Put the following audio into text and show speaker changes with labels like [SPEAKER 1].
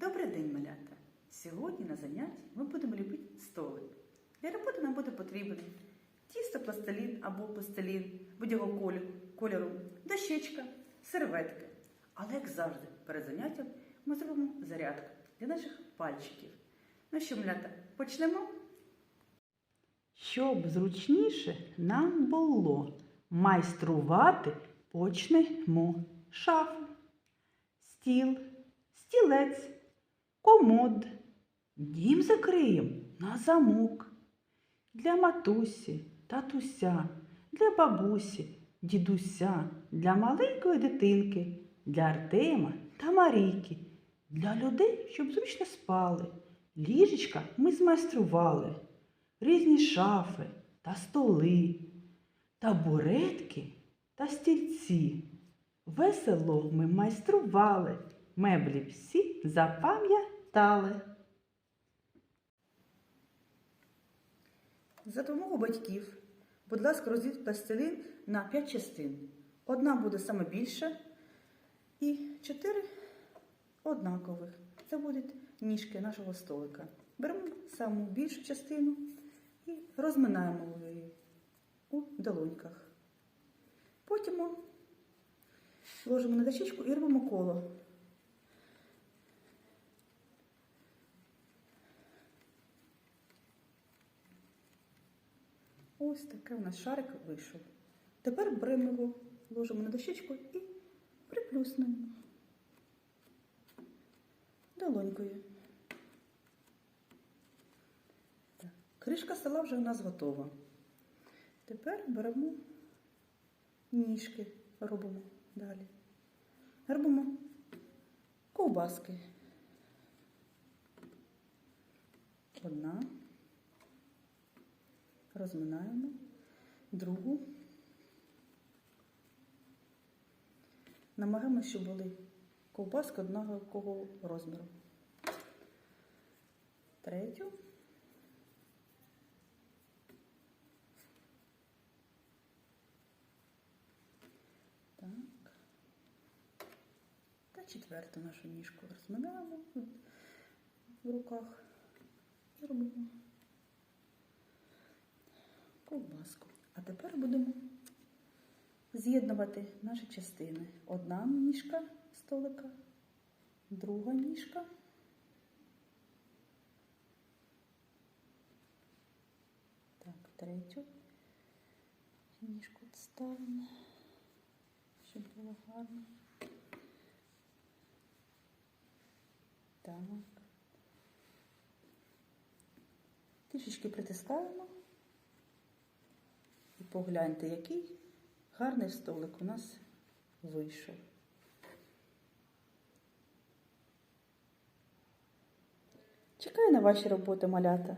[SPEAKER 1] Добрий день, малята! Сьогодні на занятті ми будемо ліпити столик. Для роботи нам буде потрібен тісто пластилін або пластилін будь-якого кольору, дощечка, серветки. Але, як завжди, перед заняттям ми зробимо зарядку для наших пальчиків. Ну що, малята, почнемо? Щоб зручніше нам було майструвати почнемо шафу, стіл, стілець, комод. Дім закриємо на замок. Для матусі, татуся, для бабусі, дідуся, для маленької дитинки, для Артема та Марійки, для людей, щоб зручно спали. Ліжечка ми змайстрували, різні шафи та столи, табуретки та стільці. Весело ми майстрували, меблі всі запам'ятали. За допомогою батьків, будь ласка, розділіть пластилін на 5 частин. Одна буде саме більша і 4 однакових. Це будуть ніжки нашого столика. Беремо саму більшу частину і розминаємо її у долоньках. Потім ложимо на дощечку і робимо коло. Ось такий у нас шарик вийшов. Тепер беремо його, ложимо на дощечку і приплюснемо долонькою. Так. Кришка стола вже у нас готова. Тепер беремо ніжки, робимо далі. Робимо ковбаски. Одна. Розминаємо. Другу. Намагаємося, щоб були ковбаски однакового розміру. Третю. Так. Та четверту нашу ніжку розминаємо в руках і робимо ковбаску. А тепер будемо з'єднувати наші частини. Одна ніжка столика, друга ніжка. Так, третю ніжку ставимо, щоб було гарно. Так. Трішечки притискаємо. І погляньте, який гарний столик у нас вийшов. Чекаю на ваші роботи, малята.